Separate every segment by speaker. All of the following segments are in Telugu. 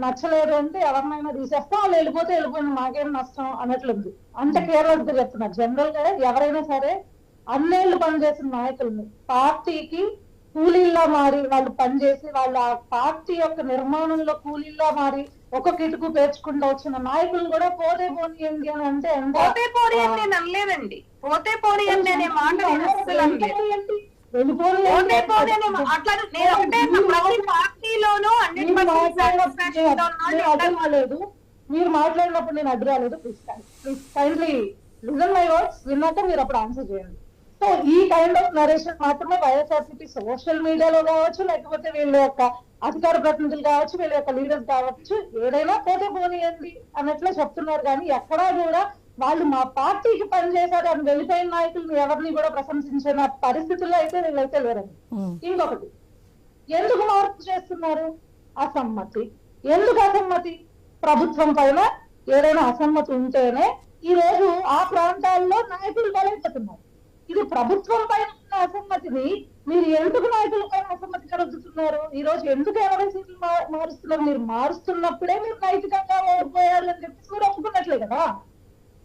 Speaker 1: నచ్చలేదు అంటే ఎవరినైనా తీసేస్తాం వాళ్ళు వెళ్ళిపోతే వెళ్ళిపోయింది మాకేం నష్టం అన్నట్లుంది. అంత గా చెప్తున్నారు జనరల్గా ఎవరైనా సరే అన్నేళ్ళు పనిచేసిన నాయకుల్ని పార్టీకి కూలీల్లా మారి వాళ్ళు పనిచేసి వాళ్ళ ఆ పార్టీ యొక్క నిర్మాణంలో కూలీల్లా మారి ఒక్కొక్క ఇటుకు పేర్చుకుంటూ వచ్చిన నాయకులు కూడా పోతే పోనీయండి అని అంటే
Speaker 2: పోతే పోనీ అని నేను అనలేదండి. పోతే పోనీ అని మాట నేను అస్సలు అనలేదు పోతే పోనీ అనే మా- అట్లా నేను ఒకటే అన్నా, హండ్రెడ్
Speaker 1: మీరు మాట్లాడినప్పుడు నేను అడ్డు రాలేదు మీరు మాట్లాడినప్పుడు నేను అడ్డు రాలేదు. Please please kindly listen my words విన్నాక మీరు అప్పుడు ఆన్సర్ చేయండి. సో ఈ కైండ్ ఆఫ్ నరేషన్ మాత్రమే వైఎస్ఆర్సీపీ సోషల్ మీడియాలో కావచ్చు లేకపోతే వీళ్ళ యొక్క అధికార ప్రతినిధులు కావచ్చు వీళ్ళ యొక్క లీడర్స్ కావచ్చు ఏదైనా పోతే పోనీయండి అన్నట్లు చెప్తున్నారు. కానీ ఎక్కడా కూడా వాళ్ళు మా పార్టీకి పనిచేశారు అని వెళ్ళిపోయిన నాయకులను ఎవరిని కూడా ప్రశంసించిన పరిస్థితుల్లో అయితే వీళ్ళైతే లేరండి. ఇంకొకటి ఎందుకు మార్పు చేస్తున్నారు? అసమ్మతి. ఎందుకు అసమ్మతి? ప్రభుత్వం పైన ఏదైనా అసమ్మతి ఉంటేనే ఈ రోజు ఆ ప్రాంతాల్లో నాయకులు బలైపోతున్నారు ఇది ప్రభుత్వం పైన ఉన్న అసమ్మతిని మీరు ఎందుకు నాయకుల పైన అసమ్మతి కలుగుతున్నారు ఈ రోజు ఎందుకు ఎనభై సీట్లు మా- మారుస్తున్నారు? మీరు మారుస్తున్నప్పుడే మీరు నైతికంగా ఓడిపోయారు అని చెప్పేసి మీరు ఒప్పుకున్నట్లే కదా?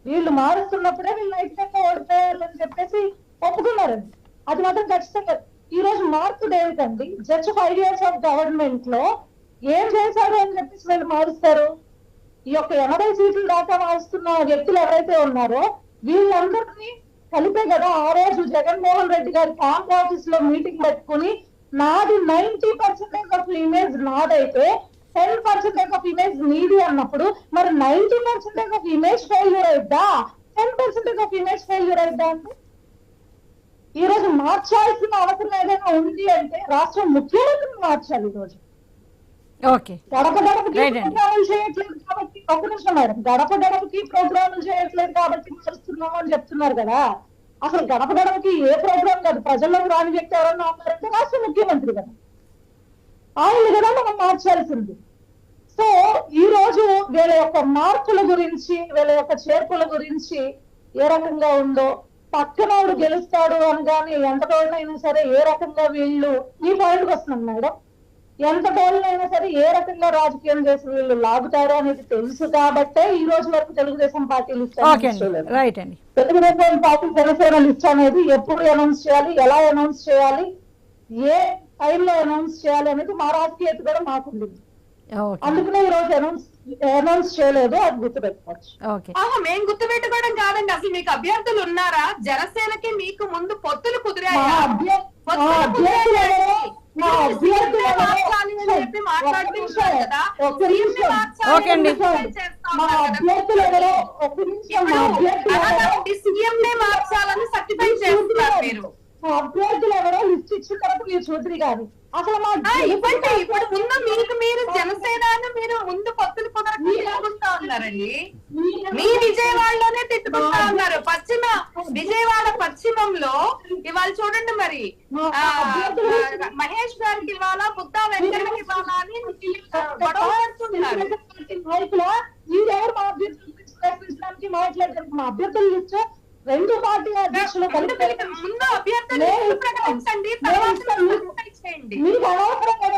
Speaker 1: వీళ్ళు మారుస్తున్నప్పుడే వీళ్ళు నైతికంగా ఓడిపోయారు అని చెప్పేసి ఒప్పుకున్నారండి అది మాత్రం ఖచ్చితంగా. ఈ రోజు మార్పు ఏమిటండి? జస్ట్ ఫైవ్ ఇయర్స్ ఆఫ్ గవర్నమెంట్లో ఏం చేశారు అని చెప్పేసి వీళ్ళు మారుస్తారు. ఈ యొక్క ఎనభై సీట్లు దాకా మారుస్తున్న వ్యక్తులు ఎవరైతే ఉన్నారో వీళ్ళందరినీ కలిపే కదా ఆ రోజు జగన్మోహన్ రెడ్డి గారి క్యాంప్ ఆఫీస్లో మీటింగ్ పెట్టుకుని నాది నైన్టీ పర్సెంటేజ్ ఆఫ్ ఇమేజ్ నాదైతే టెన్ పర్సెంటేజ్ ఆఫ్ ఇమేజ్ నీది అన్నప్పుడు మరి ninety percentage of image failure అయిద్దా? Ten percentage of image failure అయిద్దా అంటే ఈ రోజు మార్చాల్సిన అవసరం ఏదైనా ఉంది అంటే రాష్ట్రం ముఖ్యమంత్రిని మార్చాలి ఈ రోజు. గడప గడపకి చేయట్లేదు కాబట్టి ఒక నిమిషం మేడం. గడప గడపకి ప్రోగ్రాములు చేయట్లేదు కాబట్టి మారుస్తున్నాము అని చెప్తున్నారు కదా. అసలు గడప గడపకి ఏ ప్రోగ్రామ్ కాదు. ప్రజల్లోకి రాని వ్యక్తి ఎవరన్నా ఉన్నారంటే రాష్ట్ర ముఖ్యమంత్రి కదా. ఆయన కదా మనం మార్చాల్సింది. సో ఈ రోజు వీళ్ళ యొక్క మార్పుల గురించి వీళ్ళ యొక్క చేర్పుల గురించి ఏ రకంగా ఉందో పక్కనోడు గెలుస్తాడు అనగానే ఎంత టోళ్ళైనా సరే ఏ రకంగా వీళ్ళు ఈ పాయింట్కి వస్తున్నాం మేడం. ఎంత టోళ్ళైనా సరే ఏ రకంగా రాజకీయం చేసి వీళ్ళు లాగుతారు అనేది తెలుసు కాబట్టే ఈ రోజు వరకు తెలుగుదేశం పార్టీ లిస్ట్
Speaker 3: ఓకే అండి. రైట్ అండి.
Speaker 1: తెలుగుదేశం పార్టీ జనసేన లిస్ట్ అనేది ఎప్పుడు అనౌన్స్ చేయాలి ఎలా అనౌన్స్ చేయాలి ఏ టైంలో అనౌన్స్ చేయాలి అనేది మా రాజకీయత కూడా మాకుంది.
Speaker 3: ఓకే.
Speaker 1: అందుకనే ఈ రోజు అనౌన్స్ అనౌన్స్ చేయలేదు అది గుర్తుపెట్టుకోవచ్చు.
Speaker 3: ఓకే.
Speaker 2: ఆహా మేం గుర్తుపెట్టుకోవడం కాదండి. అసలు మీకు అభ్యర్థులు ఉన్నారా? జనసేనకి మీకు ముందు పొత్తులు
Speaker 1: మా
Speaker 2: కుదిరాయా?
Speaker 1: అభ్యర్థులు ఎవరో
Speaker 2: సీఎం నే మార్చాలని సర్టిఫై చేస్తున్నారు మీరు.
Speaker 1: అభ్యర్థులు ఎవరో లిస్ట్ ఇచ్చిన తర్వాత మీరు చూద్దరు కానీ అసలు మా
Speaker 2: ఇవ్వండి. ఇప్పుడు ముందు మీకు మీరు జనసేన మీరు ముందు పొత్తులు కుదరకుండా ఉన్నారండి. మీ విజయవాడలోనే తిట్టుకుంటా ఉన్నారు. పశ్చిమ విజయవాడ పశ్చిమంలో ఇవాళ చూడండి మరి మహేష్ గారికి ఇవ్వాలా బుద్ధా వెంకటకి ఇవ్వాలా అని ఆ, గొడవ పడుతున్నారు.
Speaker 1: నాయకుల మీరెవరు మా అభ్యర్థుల లిస్ట్ రెండు పార్టీ అధ్యక్షులు
Speaker 2: ముందు అభ్యర్థులు ప్రకటించండి
Speaker 1: అనవసరం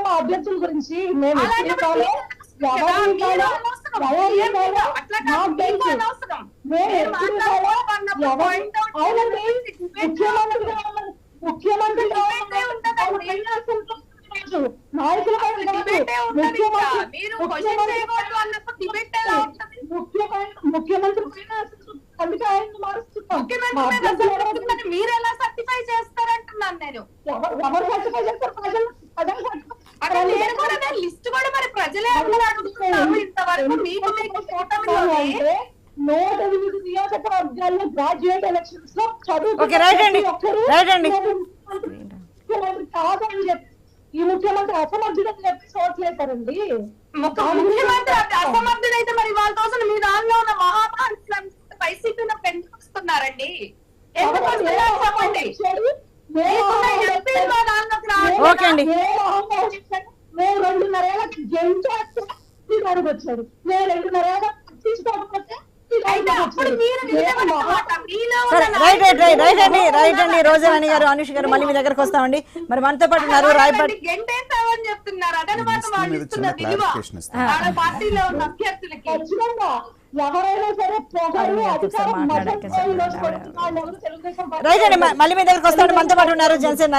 Speaker 1: మా అభ్యర్థుల గురించి మేము
Speaker 2: అట్లా
Speaker 1: ముఖ్యమంత్రి. ముఖ్యమంత్రి అందుకే ఆయన్ని మారుస్తున్నాం.
Speaker 2: ముఖ్యమంత్రి
Speaker 1: మా
Speaker 2: మీద
Speaker 1: అభ్యర్థులు ఎవరు-
Speaker 2: అసలు మీరు ఎలా సర్టిఫై చేస్తారంటున్నాను నేను.
Speaker 1: ఎవరు సర్టిఫై చేస్తారు? ప్రజలు
Speaker 2: నేను కూడా నేను లిస్ట్ కూడా మరి ప్రజలే అందరూ అడుగుతున్నారు ఇంతవరకు. మీకు మీకు కూటమిలోనే
Speaker 1: గ్రాడ్యుయేట్ ఎలక్షన్స్లో చదువు. ముఖ్యమంత్రి కాదని చెప్పి ఈ ముఖ్యమంత్రి అసమర్థుడని చెప్పి చోట్లేశారండి
Speaker 2: ముఖ్య- ముఖ్యమంత్రి అస- అసమర్థుడైతే మరి వాళ్ళ కోసం మీ దానిలో ఉన్న మహాభారత్ వైసీపీలో ఎందుకు వస్తున్నారండి. ఎందుకు వస్తున్నారు చెప్పండి. మీకున్న ఎంపీలు మా దానిలోకి రావాలి
Speaker 3: ఓకే అండి.
Speaker 1: మేము రెండున్నరేళ్ళకి జంచేస్తే మీరు అడుగొచ్చాడు మేము రెండున్నరేళ్ళ పట్టించుకోకపోతే మీరు
Speaker 3: సరే రైట్ రైట్ రైట్ రైట్ అండి రైట్ అండి. రోజావాణి గారు అనుష్ గారు మళ్ళీ మీ దగ్గరకు వస్తామండి. మరి మనతో పాటు ఉన్నారు రాయపాటి
Speaker 1: పార్టీ
Speaker 3: రైట్ అండి మళ్ళీ మీ దగ్గరకు వస్తాను మనతో పాటు ఉన్నారు జనసేన